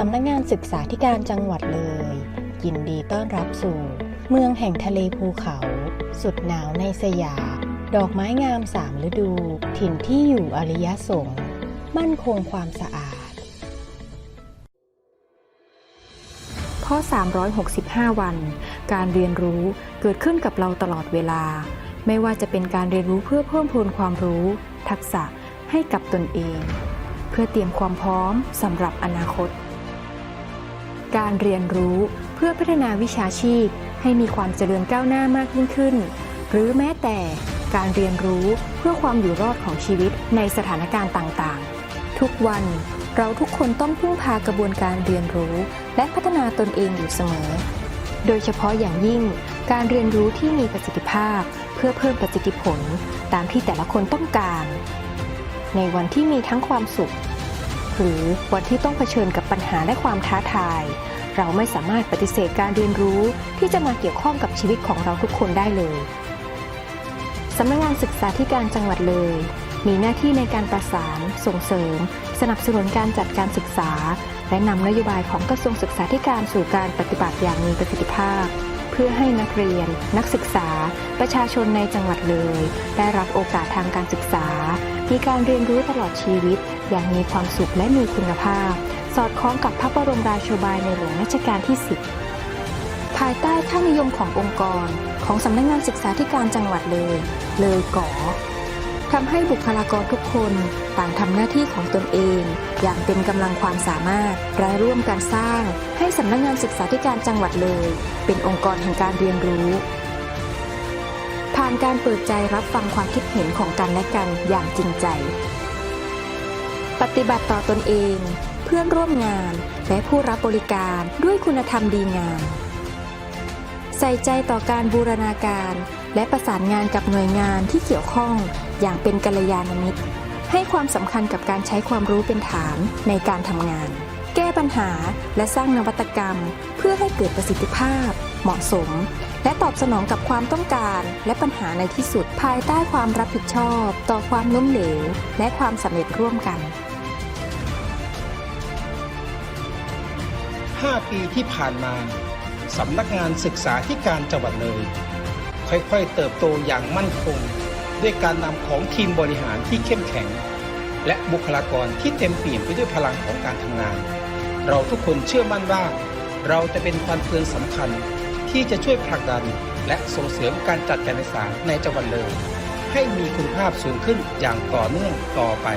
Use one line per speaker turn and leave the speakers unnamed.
สำนักงานศึกษาธิการจังหวัดเลย ยินดีต้อนรับสู่ เมืองแห่งทะเลภูเขา สุดหนาวในสยาม ดอกไม้งามสามฤดู ถิ่นที่อยู่อริยสงฆ์มั่นคงความสะอาด
เพราะ365 วัน การเรียนรู้เกิดขึ้นกับเราตลอดเวลา ไม่ว่าจะเป็นการเรียนรู้เพื่อเพิ่มพูนความรู้ ทักษะให้กับตนเอง เพื่อเตรียมความพร้อมสำหรับอนาคต การเรียนรู้เพื่อพัฒนาวิชาชีพ ให้มีความเจริญก้าวหน้ามากยิ่งขึ้น หรือแม้แต่การเรียนรู้เพื่อความอยู่รอดของชีวิตในสถานการณ์ต่างๆ ทุกวันเราทุกคนต้องพึ่งพากระบวนการเรียนรู้ และพัฒนาตนเองอยู่เสมอ โดยเฉพาะอย่างยิ่งการเรียนรู้ที่มีประสิทธิภาพ เพื่อเพิ่มประสิทธิผลตามที่แต่ละคนต้องการ ในวันที่มีทั้งความสุข หรือวันที่ต้องเผชิญกับปัญหาและความท้าทาย เราไม่สามารถปฏิเสธการเรียนรู้ที่จะมาเกี่ยวข้องกับชีวิตของเราทุกคนได้เลยสำนักงานศึกษาธิการจังหวัดเลย มีหน้าที่ในการประสาน ส่งเสริม สนับสนุนการจัดการศึกษา และนำนโยบายของกระทรวงศึกษาธิการสู่การปฏิบัติอย่างมีประสิทธิภาพ พื่อให้นักเรียน นักศึกษา ประชาชนในจังหวัดเลย ได้รับโอกาสทางการศึกษา มีการเรียนรู้ตลอดชีวิต อย่างมีความสุขและมีคุณภาพ สอดคล้องกับพระบรมราโชบายในหลวงรัชกาลที่ 10 ภายใต้ค่านิยมขององค์กร ของสำนักงานศึกษาธิการจังหวัดเลย เลยก่อ ทำให้บุคลากรทุกคนต่างทำหน้าที่ของตนเอง อย่างเต็มกำลังความสามารถและร่วมกันสร้างให้สำนักงานศึกษาธิการจังหวัดเลย เป็นองค์กรแห่งการเรียนรู้ ผ่านการเปิดใจรับฟังความคิดเห็นของกันและกันอย่างจริงใจ ปฏิบัติต่อตนเอง เพื่อนร่วมงานและผู้รับบริการด้วยคุณธรรมดีงามใส่ใจต่อการบูรณาการ และประสานงานกับหน่วยงานที่เกี่ยวข้องอย่างเป็นกัลยาณมิตร ให้ความสำคัญกับการใช้ความรู้เป็นฐานในการทำงาน แก้ปัญหาและสร้างนวัตกรรม เพื่อให้เกิดประสิทธิภาพ เหมาะสม และตอบสนองกับความต้องการและปัญหาในที่สุดภายใต้ความรับผิดชอบ ต่อความล้มเหลว และความสำเร็จร่วมกัน
5 ปีที่ผ่านมาสำนักงานศึกษาธิการจังหวัดเลย ค่อยๆ เติบโตอย่างมั่นคง ด้วยการนำของทีมบริหารที่เข้มแข็ง และบุคลากรที่เต็มเปี่ยมไปด้วยพลังของการทำงาน เราทุกคนเชื่อมั่นว่า เราจะเป็นฟันเฟืองสำคัญที่จะช่วยผลักดัน และส่งเสริมการจัดการศึกษาในจังหวัดเลย ให้มีคุณภาพสูงขึ้นอย่างต่อเนื่องต่อไป